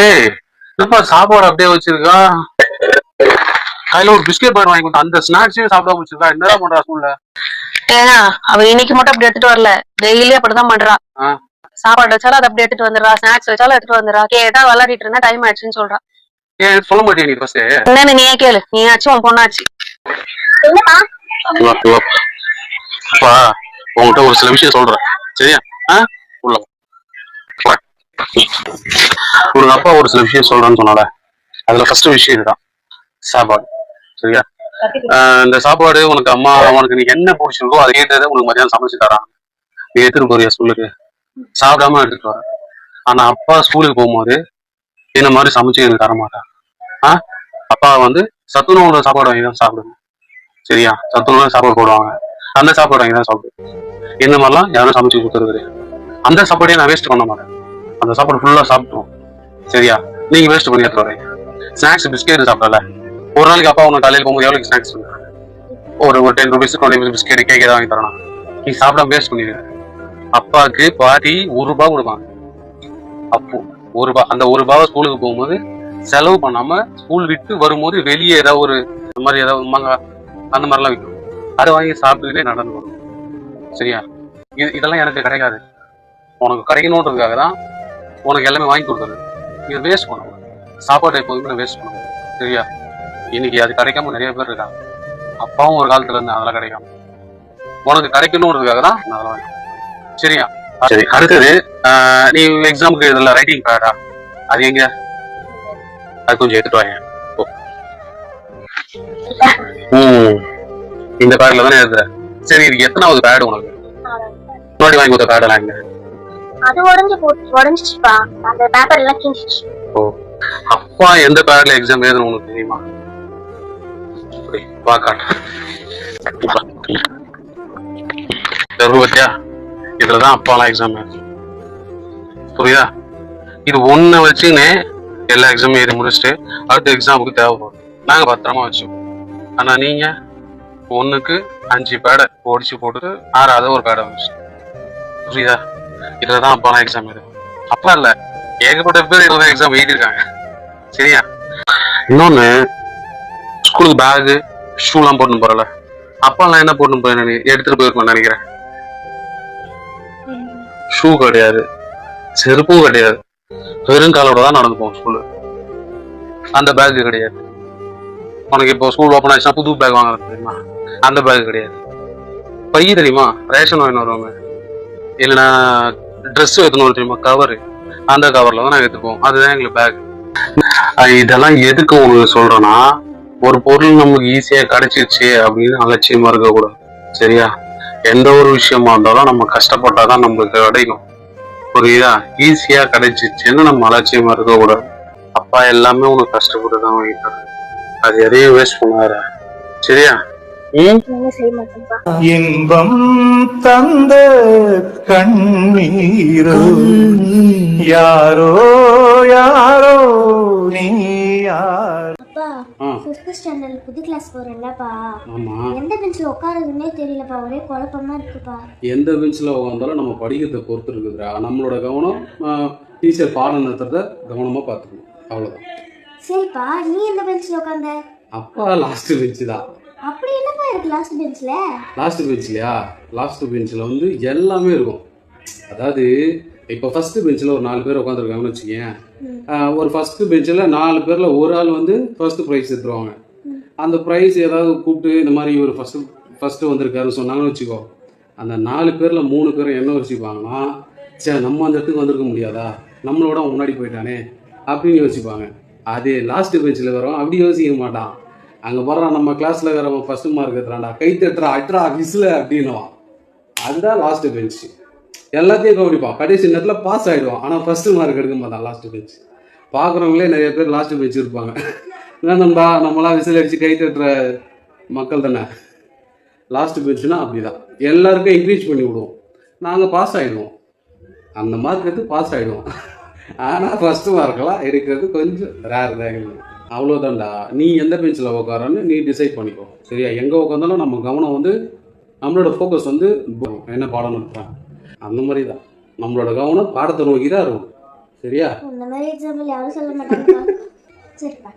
ஏய் என்னப்பா சாப்பாடு அப்படியே வச்சிருக்கா? கையில ஒரு பிஸ்கெட் பாக்கெட் வாங்கி கொடுத்தா அந்த ஸ்நாக்ஸையும் சாப்பிடாம வச்சிருக்கா? என்னடா பண்றா ஸ்கூல்ல ஏங்க அவ இன்னைக்கு மட்டும் அப்படி எடுத்துட்டு வரல. டெய்லி அப்படிதான் பண்றா. சாப்பாடு வச்சாலும் அதை அப்படி எடுத்துட்டு வந்துடுறா. ஸ்நாக்ஸ் வச்சாலும் எடுத்துட்டு வந்துடுறா. கேட்டா விளையாடிட்டு இருந்தா டைம் ஆயிடுச்சுன்னு சொல்றா. ஏன் சொல்ல மாட்டேன் நீ ஃபர்ஸ்ட் என்னன்னு நீயே கேளு. நீ ஆச்சும் உன் பொண்ணாச்சு. அப்பா உங்ககிட்ட ஒரு சில விஷயம் சொல்றேன். சரியா? ஆ? உள்ள உங்க அப்பா ஒரு சில விஷயம் சொல்றேன்னு சொன்னால. அதுல ஃபர்ஸ்ட் விஷயம் இதுதான். சாப்பாடு. சரியா? ஆஹ் இந்த சாப்பாடு உனக்கு அம்மா உனக்கு நீ என்ன பிடிச்சிருக்கோ அதை ஏற்றதை உனக்கு மதியானம் சமைச்சு தரான் நீ எடுத்துட்டு போறியா ஸ்கூலுக்கு? சாப்பிடாம எடுத்துட்டு வர. ஆனா அப்பா ஸ்கூலுக்கு போகும்போது இந்த மாதிரி சமைச்சு எனக்கு தர மாட்டான் ஆ? அப்பா வந்து சத்துணவோட சாப்பாடு வாங்கி தான் சாப்பிடுவேன் சரியா? சத்துணவு சாப்பாடு போடுவாங்க. அந்த சாப்பாடு வாங்கி தான் சாப்பிடுவேன் இந்த மாதிரிலாம் யாரும் சமைச்சு கொடுத்துறது கிடையாது. அந்த சாப்பாடையே நான் வேஸ்ட் பண்ண மாட்டேன். அந்த சாப்பாடு ஃபுல்லா சாப்பிட்டுருவோம் சரியா? நீங்க வேஸ்ட் பண்ணி எடுத்துட்டு ஸ்நாக்ஸ் பிஸ்கெட் சாப்பிடல. ஒரு நாளைக்கு அப்பா உனக்கு காலையில் போகும்போது எவ்வளவு ஸ்நாக்ஸ் ஒரு ஒரு ten rupees twenty rupees biscuit cake ஏதாவது வாங்கி தரணும். நீ சாப்பிடாம வேஸ்ட் பண்ணிடுங்க அப்பாவுக்கு பாட்டி ஒரு ரூபா கொடுப்பாங்க. அப்போ ஒரு ரூபாய் அந்த ஒரு ரூபாவை ஸ்கூலுக்கு போகும்போது செலவு பண்ணாம ஸ்கூல் விட்டு வரும்போது வெளியே ஏதாவது ஒரு இந்த மாதிரி ஏதாவது மங்கா அந்த மாதிரிலாம் விற்கும் அதை வாங்கி சாப்பிட்டுக்கிட்டே நடந்து வரும். சரியா? இது இதெல்லாம் எனக்கு கிடைக்காது. உனக்கு கிடைக்கணுன்றதுக்காக தான் உனக்கு எல்லாமே வாங்கி கொடுக்குறது இது வேஸ்ட் பண்ணணும். சாப்பாடு எப்போதுமே வேஸ்ட் பண்ணணும். சரியா? இன்னைக்கு அது கிடைக்காம நிறைய பேர் இருக்காங்க. அப்பாவும் ஒரு காலத்துல இருந்து அதெல்லாம் கிடைக்காம. உனக்கு கிடைக்கணுன்றதுக்காக தான் நான் அதெல்லாம் வாங்கி சரியா? சரி அடுத்தது நீ எக்ஸாமுக்கு இதில் ரைட்டிங் பேடா அது எங்க? அது கொஞ்சம் எடுத்துட்டு வாங்க. ம். இந்த பேட்ல தானே எழுதுற சரி இது எத்தனாவது பேடு உனக்கு? முன்னாடி வாங்கி கொடுத்த பேடெல்லாம் எங்க? அது உடஞ்சு போச்சு உடஞ்சிச்சுப்பா. அந்த பேப்பர் எல்லாம் கிழிச்சிச்சு ஓ அப்பா எந்த பேரல எக்ஸாம் எழுதணும் உனக்கு தெரியுமா? வா இதுலதான் அப்பாலாம் எக்ஸாம் புரியுதா? இது ஒண்ணு வச்சுன்னு எல்லா எக்ஸாமும் எழுதி முடிச்சுட்டு அடுத்த எக்ஸாமுக்கு தேவைப்படும். நாங்க பத்திரமா வச்சுப்போம். ஆனா நீங்க ஒண்ணுக்கு அஞ்சு பேடை ஒடிச்சு போட்டு ஆறாவது ஒரு பேடை வச்சு புரியுதா? இதுலதான் அப்பாலாம் எக்ஸாம் எழுதும் அப்பா இல்ல. ஏகப்பட்ட பேர் இதுல எக்ஸாம் எழுதியிருக்காங்க. சரியா? இன்னொன்னு ஸ்கூலுக்கு பேகு ஷூலாம் போட்டு போறல அப்பாலாம் என்ன போட்டு போய் எடுத்துட்டு போயிருக்கோம் நினைக்கிறேன். ஷூ கிடையாது. செருப்பும் கிடையாது. வெறும் காலோட தான் நடந்து போவோம் ஸ்கூலு அந்த பேக் கிடையாது. உனக்கு இப்போ ஸ்கூல் ஓப்பன் ஆச்சுன்னா புது பேக் வாங்குறது தெரியுமா? அந்த பேக் கிடையாது. பை தெரியுமா? ரேஷன் வாங்கினு வருவாங்க. இல்லைன்னா ட்ரெஸ் எடுத்துன்னு தெரியுமா? கவரு அந்த கவர்ல தான் நாங்கள் எடுத்துப்போம். அதுதான் எங்களுக்கு பேக் இதெல்லாம் எதுக்கு உங்களுக்கு சொல்றேன்னா ஒரு பொருள் நமக்கு ஈஸியாக கிடைச்சிருச்சு அப்படின்னு அலட்சியமா இருக்கக்கூடாது. சரியா? எந்த ஒரு விஷயமா இருந்தாலும் நம்ம கஷ்டப்பட்டாதான் நம்மளுக்கு கிடைக்கும். புரியுதா? ஈஸியா கிடைச்சிச்சுன்னு நம்ம அலட்சியமா இருக்கக்கூடாது. அப்பா எல்லாமே உனக்கு கஷ்டப்பட்டு தான் வாங்கிட்டாரு. அது எதையும் வேஸ்ட் பண்ணாரு சரியா? இன்பம் தந்த கண்ணீரோ யாரோ யாரோ நீ யார்? ஃபிஃப்த் ஸ்டாண்டர்ட் புது கிளாஸ் போறேன்லப்பா. எந்த பெஞ்சில் உட்காருதுன்னே தெரியலப்பா. ஒரே குழப்பமா இருக்குப்பா. எந்த பெஞ்சில் உட்காந்தாலும் நம்ம படிக்கிறத பொறுத்து இருக்குதுடா. நம்மளோட கவனம் டீச்சர் பாடம் நடத்துறத கவனமாக பார்த்துக்கணும். அவ்வளோதான் சரிப்பா நீ எந்த பெஞ்சில் உட்காந்த அப்பா லாஸ்ட் பெஞ்சு தான். அப்படி என்னப்பா இருக்கு லாஸ்ட் பெஞ்சில் லாஸ்ட் பெஞ்ச்லையா லாஸ்ட் பெஞ்சில் வந்து எல்லாமே இருக்கும். அதாவது இப்போ ஃபர்ஸ்ட் பெஞ்சில் ஒரு நாலு பேர் உட்காந்துருக்காங்கன்னு வச்சுக்கேன் ஒரு ஃபர்ஸ்ட் பெஞ்சில் நாலு பேரில் ஒரு ஆள் வந்து ஃபர்ஸ்ட் ப்ரைஸ் எடுத்துருவாங்க. அந்த ப்ரைஸ் ஏதாவது கூப்பிட்டு இந்த மாதிரி இவர் ஃபர்ஸ்ட் ஃபர்ஸ்ட் வந்திருக்காருன்னு சொன்னாங்கன்னு வச்சுக்கோ. அந்த நாலு பேரில் மூணு பேரும் என்ன யோசிப்பாங்கன்னா சே நம்ம அந்த இடத்துக்கு வந்திருக்க முடியாதா? நம்மளோட முன்னாடி போயிட்டானே. அப்படின்னு யோசிப்பாங்க. அதே லாஸ்ட் பெஞ்சில் வரோம் அப்படி யோசிக்க மாட்டான். அங்கே போகிறான் நம்ம கிளாஸில் இருக்கிறவங்க ஃபர்ஸ்ட் மார்க் எடுத்துறான்டா. கை தட்டுறா அட்ரா விசில் அப்படின்னுவான் அதுதான் லாஸ்ட் பெஞ்ச் எல்லாத்தையும் கவனிப்பான். கடைசி நேரத்தில் பாஸ் ஆகிடுவான் ஆனால் ஃபர்ஸ்ட் மார்க் எடுக்க மாட்டான் லாஸ்ட் பெஞ்ச் பார்க்குறவங்களே நிறைய பேர் லாஸ்ட் பெஞ்ச் இருப்பாங்க. என்ன நண்பா நம்மளாம் விசில் அடித்து கை தட்டுற மக்கள் தானே? லாஸ்ட் பெஞ்சுனா அப்படிதான். எல்லாருக்கும் என்கரேஜ் பண்ணி விடுவோம். நாங்கள் பாஸ் ஆகிடுவோம் அந்த மார்க் எடுத்து பாஸ் ஆகிடுவோம் ஆனால் ஃபஸ்ட்டு மார்க்கெல்லாம் எடுக்கிறது கொஞ்சம் ரேர் தான் எங்களுக்கு. அவ்வளோதான்டா நீ எந்த பெஞ்சில் உட்காரன்னு நீ டிசைட் பண்ணிக்கோ. சரியா? எங்கே உட்காந்தாலும் நம்ம கவனம் வந்து நம்மளோட ஃபோக்கஸ் வந்து என்ன பாடம் நடத்துகிறாங்க அந்த மாதிரி தான் நம்மளோட கவனம் பாடத்தை நோக்கி தான் இருக்கும். சரியா? மாதிரி எக்ஸாம்பிள் யாரும் சொல்ல சரிப்பா